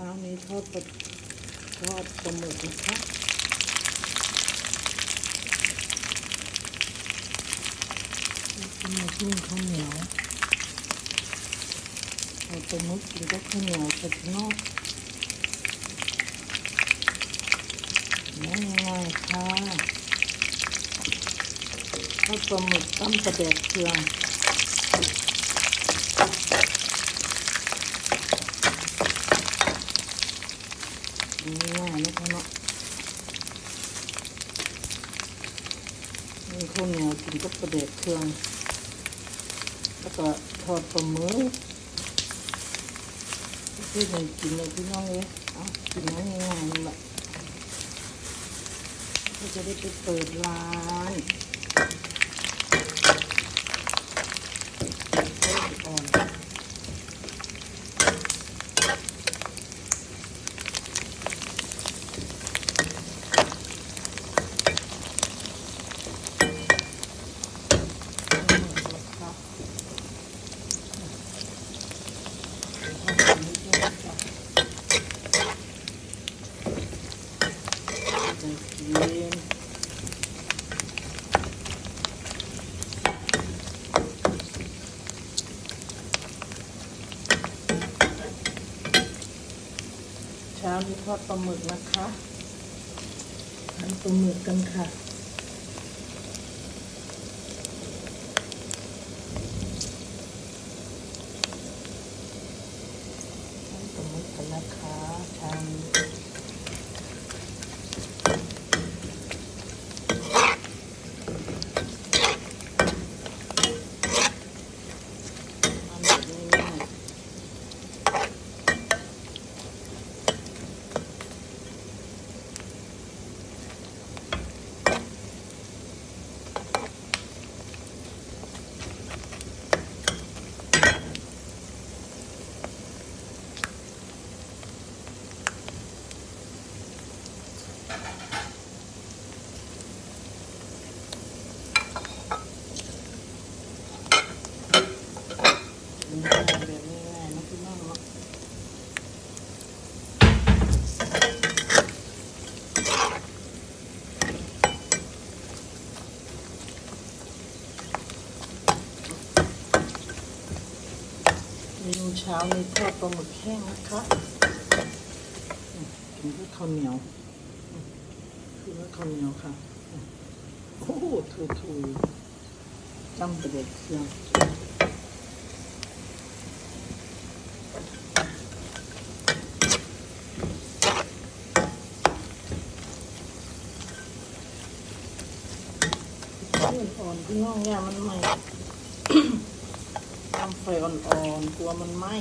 ช้านี้ทอดปลาทอดปลาหมึกนะคะปลาหมึกนึ่งข้าวเหนียวเอาปลาหมึกกินกับข้าวเหนียวกับนอกง่ายๆค่ะทอดปลาหมึกต้มกระเดกเครื่อง ง่ายๆนะคะเนาะินข้าวเหนียวกินกับกระเดกเครื่อง แล้วก็ทอดปลาหมึกที่ไหนกินเลยพี่น้องเลยเอากินง่ายง่ายแหละก็จะได้ไปเปิดร้าน จะกินเช้า นี้ทอดปลาหมึกนะคะทำปลาหมึกกันค่ะทำปลาหมึกกันนะคะทำแบบง่ายๆง่ายๆแบบง่ายๆนะพี่น้องเนาะเมนูเช้านี้ทอดปลาหมึกแห้งนะคะอืมกินด้วยข้าวเหนียวอืมกินด้วยข้าวเหนียวค่ะอืมโอ้โหถูถูจำประเด็ดเครื่องอ่อนๆพี่น้องเนี่ยมันไหม้ ทำไฟอ่อนๆกลัวมันไหม้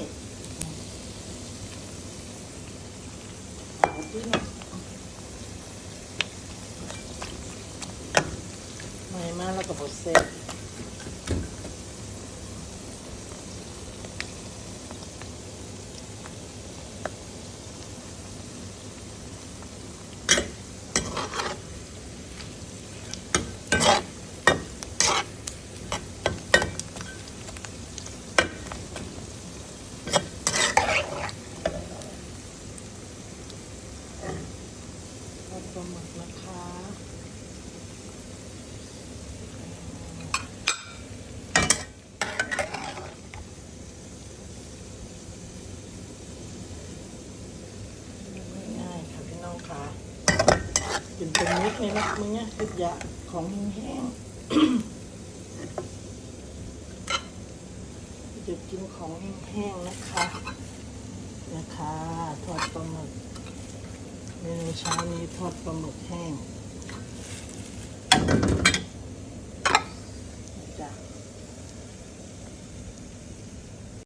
ไหม้มาแล้วก็บดเสร็จ ลาหมึกนะคะง่ายๆค่ะพี่น้องค่ะกินเป็นนิดในี่นะมึงเนี่ยคือยาของแห้งๆจะกินของแห้งๆนะคะ นะคะทอดปลาหมึก เมนูเช้านี้ทอดปลาหมึกแห้ง